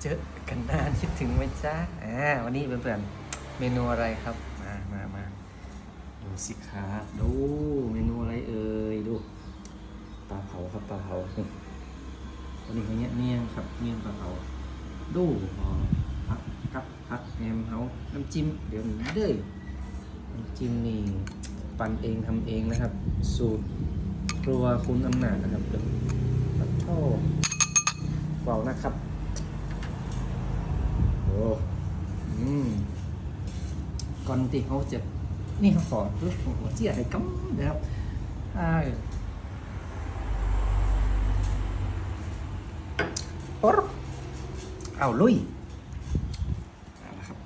เจอกันนานคิดถึงไหมจ๊ะอ่าวันนี้เพื่อนๆเมนูอะไรครับ มามามาดูสิครับดูเมนูอะไรเอ่ยดูปลาเผาครับปลาเผาวันนี้เขาเนี้ยเมี่ยงครับเมี่ยงปลาเผาดูพักครับพักแฮมเฮาน้ำจิ้มเดี๋ยวนี้เด้อน้ำจิ้มนี่ปั่นเองทำเองนะครับ สูตรครัวคุณอำนาจนะครับเดี๋ยวปัดโทษเบานะครับ ก่อนที่เขาจะนี่เขาขอรู้หัวเจี๊ยอะไรกั๊มนะครับอ่าปุ๊บเอาลุยเอาละครับ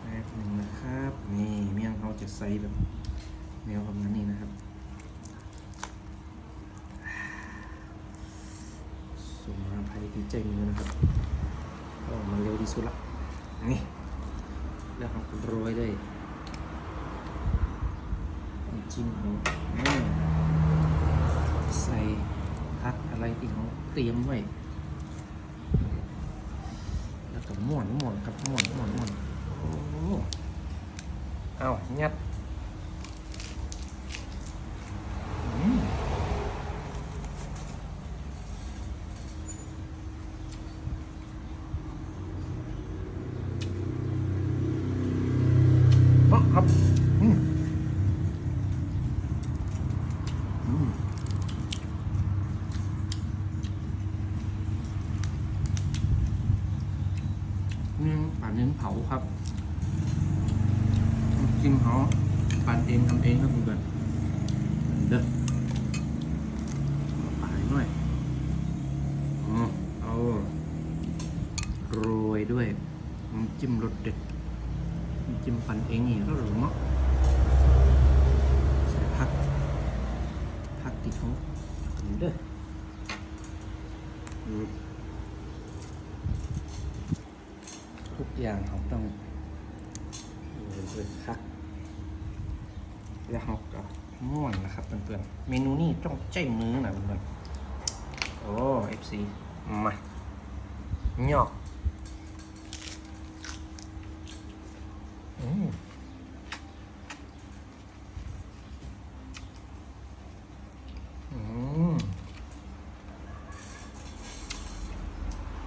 แป๊บหนึ่งนะครับ นี่เมี่ยงเขาจะใส่แบบแนวประมาณนี้นะครับ สมมาภัยดีใจมือนะครับก็มาเร็วที่สุดละนี่แล้วเราก็โรยด้วยน้ำจิ้มของอืมใส่พักอะไรที่เขาเตรียมไว้ แล้วก็ม่วนม่วนครับม่วนม่วนม่วนโอ้โหเอางัดอืม ครับอืมอืมนี่ป่านเน้นเผาครับจิ้มเขาปั่นเองทำเองครับเพื่อนเด้อปลายหน่อยอ๋อเอาโรยด้วยจิ้มรสเด็ด จิ้มฟันเองนี่ก็หรือมั้งใส่ผักผักติดเขาถึงเด้ออืมทุกอย่างเขาต้องเลยคักแล้วเขาก็ม่วนนะครับเพื่อนๆ เมนูนี้ต้องใจมือนะเพื่อนๆ โอ้ FC มาหยอก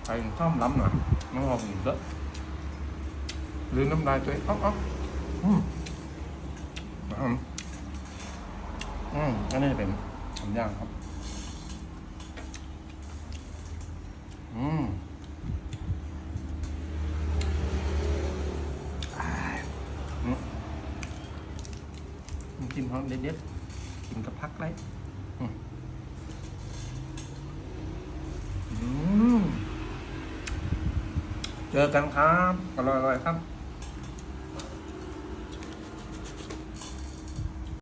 ไอ้ชอบล้ำหน่อยน้องลองอีกแล้วลืมน้ำลายตัวเองอ๊อกอ๊อกอืมอืมอืมก็นี่เป็นทำย่างครับ อืมอ่าอืมน้ำจิ้มเขาเด็ดๆกินกับพักไรอืม เจอกันครับอร่อยๆครับ